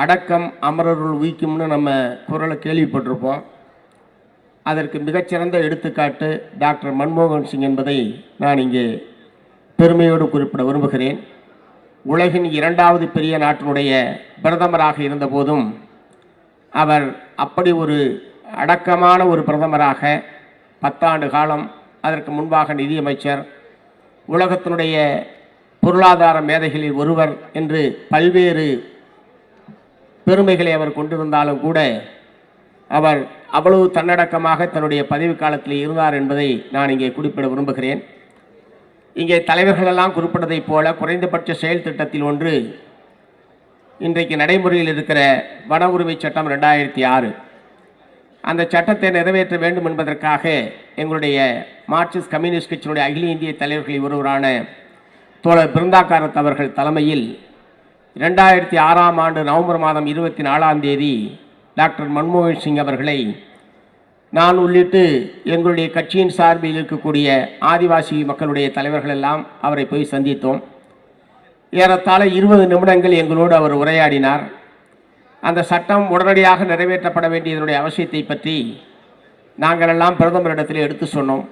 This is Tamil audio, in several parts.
அடக்கம் அமரருள் உயிக்கும்னு நம்ம குரலை கேள்விப்பட்டிருப்போம். அதற்கு மிகச்சிறந்த எடுத்துக்காட்டு டாக்டர் மன்மோகன் சிங் என்பதை நான் இங்கே பெருமையோடு குறிப்பிட விரும்புகிறேன். உலகின் இரண்டாவது பெரிய நாட்டினுடைய பிரதமராக இருந்தபோதும் அவர் அப்படி ஒரு அடக்கமான ஒரு பிரதமராக பத்தாண்டு காலம் அதற்கு முன்பாக நிதியமைச்சர் உலகத்தினுடைய பொருளாதார மேதைகளில் ஒருவர் என்று பல்வேறு பெருமைகளை அவர் கொண்டிருந்தாலும் கூட அவர் அவ்வளவு தன்னடக்கமாக தன்னுடைய பதவி காலத்தில் இருந்தார் என்பதை நான் இங்கே குறிப்பிட விரும்புகிறேன். இங்கே தலைவர்களெல்லாம் குறிப்பிட்டதைப் போல குறைந்தபட்ச செயல் திட்டத்தில் ஒன்று இன்றைக்கு நடைமுறையில் இருக்கிற வன உரிமை சட்டம் ரெண்டாயிரத்தி ஆறு. அந்த சட்டத்தை நிறைவேற்ற வேண்டும் என்பதற்காக எங்களுடைய மார்க்சிஸ்ட் கம்யூனிஸ்ட் கட்சியினுடைய அகில இந்திய தலைவர்களில் ஒருவரான தோழர் பிருந்தாக்காரத் அவர்கள் தலைமையில் ரெண்டாயிரத்தி ஆறாம் ஆண்டு நவம்பர் மாதம் இருபத்தி நாலாம் தேதி டாக்டர் மன்மோகன் சிங் அவர்களை நான் உள்ளிட்டு எங்களுடைய கட்சியின் சார்பில் இருக்கக்கூடிய ஆதிவாசி மக்களுடைய தலைவர்கள் எல்லாம் அவரை போய் சந்தித்தோம். ஏறத்தாழ இருபது நிமிடங்கள் எங்களோடு அவர் உரையாடினார். அந்த சட்டம் உடனடியாக நிறைவேற்றப்பட வேண்டியதனுடைய அவசியத்தை பற்றி நாங்கள் எல்லாம் பிரதமரிடத்தில் எடுத்து சொன்னோம்.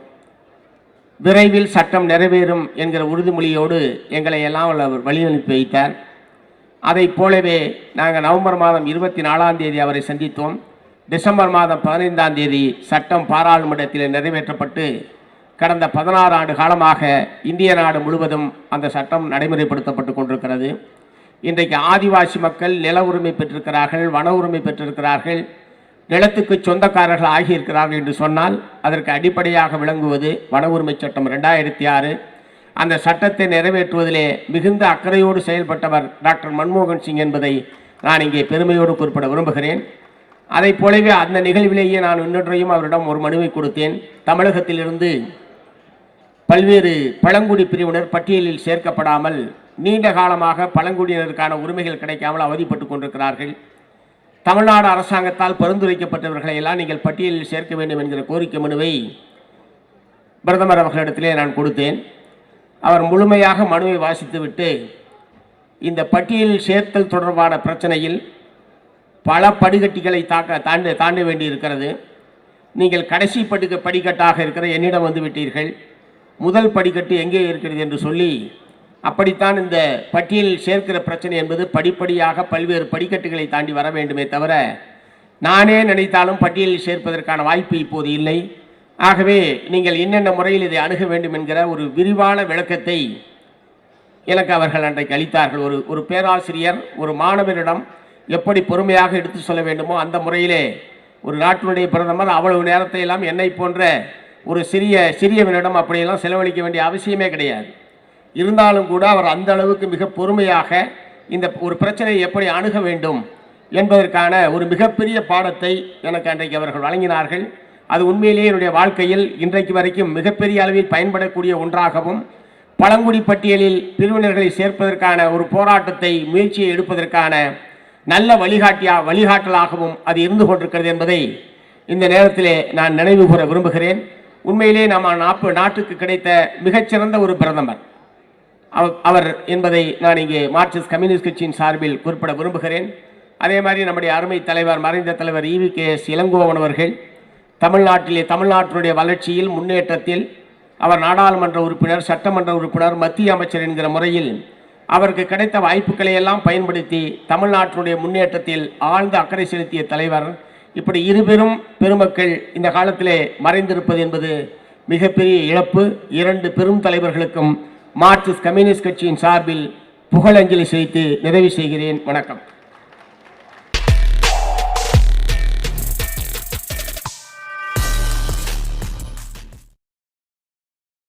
விரைவில் சட்டம் நிறைவேறும் என்கிற உறுதிமொழியோடு எங்களை எல்லாம் அவர் வழியனுப்பி வைத்தார். அதைப் போலவே நாங்கள் நவம்பர் மாதம் இருபத்தி நாலாம் தேதி அவரை சந்தித்தோம். டிசம்பர் மாதம் பதினைந்தாம் தேதி சட்டம் பாராளுமன்றத்தில் நிறைவேற்றப்பட்டு கடந்த பதினாறு ஆண்டு காலமாக இந்திய நாடு முழுவதும் அந்த சட்டம் நடைமுறைப்படுத்தப்பட்டு கொண்டிருக்கிறது. இன்றைக்கு ஆதிவாசி மக்கள் நில உரிமை பெற்றிருக்கிறார்கள் வன உரிமை பெற்றிருக்கிறார்கள் நிலத்துக்கு சொந்தக்காரர்கள் ஆகியிருக்கிறார்கள் என்று சொன்னால் அதற்கு அடிப்படையாக விளங்குவது வன உரிமை சட்டம் ரெண்டாயிரத்தி ஆறு. அந்த சட்டத்தை நிறைவேற்றுவதிலே மிகுந்த அக்கறையோடு செயல்பட்டவர் டாக்டர் மன்மோகன் சிங் என்பதை நான் இங்கே பெருமையோடு குறிப்பிட விரும்புகிறேன். அதைப் போலவே அந்த நிகழ்விலேயே நான் இன்னொன்றையும் அவரிடம் ஒரு மனுவை கொடுத்தேன். தமிழகத்திலிருந்து பல்வேறு பழங்குடி பிரிவினர் பட்டியலில் சேர்க்கப்படாமல் நீண்ட காலமாக பழங்குடியினருக்கான உரிமைகள் கிடைக்காமல் அவதிப்பட்டு கொண்டிருக்கிறார்கள். தமிழ்நாடு அரசாங்கத்தால் பரிந்துரைக்கப்பட்டவர்களை எல்லாம் நீங்கள் பட்டியலில் சேர்க்க வேண்டும் என்கிற கோரிக்கை மனுவை பிரதமர் அவர்களிடத்திலே நான் கொடுத்தேன். அவர் முழுமையாக மனுவை வாசித்துவிட்டு இந்த பட்டியலில் சேர்த்தல் தொடர்பான பிரச்சனையில் பல படிக்கட்டுகளை தாக்க தாண்ட தாண்ட வேண்டியிருக்கிறது. நீங்கள் கடைசி படுக்க படிக்கட்டாக இருக்கிற என்னிடம் வந்து விட்டீர்கள். முதல் படிக்கட்டு எங்கே இருக்கிறது என்று சொல்லி அப்படித்தான் இந்த பட்டியலில் சேர்க்கிற பிரச்சனை என்பது படிப்படியாக பல்வேறு படிக்கட்டுகளை தாண்டி வர வேண்டுமே தவிர நானே நினைத்தாலும் பட்டியலில் சேர்ப்பதற்கான வாய்ப்பு இப்போது இல்லை. ஆகவே நீங்கள் என்னென்ன முறையில் இதை அணுக வேண்டும் என்கிற ஒரு விரிவான விளக்கத்தை எனக்கு அவர்கள் அன்றைக்கு அளித்தார்கள். ஒரு ஒரு பேராசிரியர் ஒரு மாணவரிடம் எப்படி பொறுமையாக எடுத்து சொல்ல வேண்டுமோ அந்த முறையிலே ஒரு நாட்டினுடைய பிரதமர் அவ்வளவு நேரத்தை எல்லாம் என்னை போன்ற ஒரு சிறிய சிறியவனிடம் அப்படியெல்லாம் செலவழிக்க வேண்டிய அவசியமே கிடையாது. இருந்தாலும் கூட அவர் அந்த அளவுக்கு மிக பொறுமையாக இந்த ஒரு பிரச்சனையை எப்படி அணுக வேண்டும் என்பதற்கான ஒரு மிகப்பெரிய பாடத்தை எனக்கு அன்றைக்கு அவர்கள் வழங்கினார்கள். அது உண்மையிலேயே என்னுடைய வாழ்க்கையில் இன்றைக்கு வரைக்கும் மிகப்பெரிய அளவில் பயன்படக்கூடிய ஒன்றாகவும் பழங்குடி பட்டியலில் பிரிவினர்களை சேர்ப்பதற்கான ஒரு போராட்டத்தை முயற்சியை எடுப்பதற்கான நல்ல வழிகாட்டியா வழிகாட்டலாகவும் அது இருந்து கொண்டிருக்கிறது என்பதை இந்த நேரத்திலே நான் நினைவு கூற விரும்புகிறேன். உண்மையிலே நம்ம நாப்பு நாட்டுக்கு கிடைத்த மிகச்சிறந்த ஒரு பிரதமர். அவ- அவர் என்பதை நான் இங்கே மார்க்சிஸ்ட் கம்யூனிஸ்ட் கட்சியின் சார்பில் குறிப்பிட விரும்புகிறேன். அதே மாதிரி நம்முடைய அருமை தலைவர் மறைந்த தலைவர் ஈவி கே எஸ் இளங்கோவன் அவர்கள் தமிழ்நாட்டிலே தமிழ்நாட்டினுடைய வளர்ச்சியில் முன்னேற்றத்தில் அவர் நாடாளுமன்ற உறுப்பினர் சட்டமன்ற உறுப்பினர் மத்திய அமைச்சர் என்கிற முறையில் அவருக்கு கிடைத்த வாய்ப்புகளை எல்லாம் பயன்படுத்தி தமிழ்நாட்டினுடைய முன்னேற்றத்தில் ஆழ்ந்த அக்கறை செலுத்திய தலைவர். இப்படி இருபெரும் பெருமக்கள் இந்த காலத்திலே மறைந்திருப்பது என்பது மிகப்பெரிய இழப்பு. இரண்டு பெரும் தலைவர்களுக்கும் மார்க்சிஸ்ட் கம்யூனிஸ்ட் கட்சியின் சார்பில் புகழஞ்சலி செலுத்தி நிறைவு செய்கிறேன். வணக்கம்.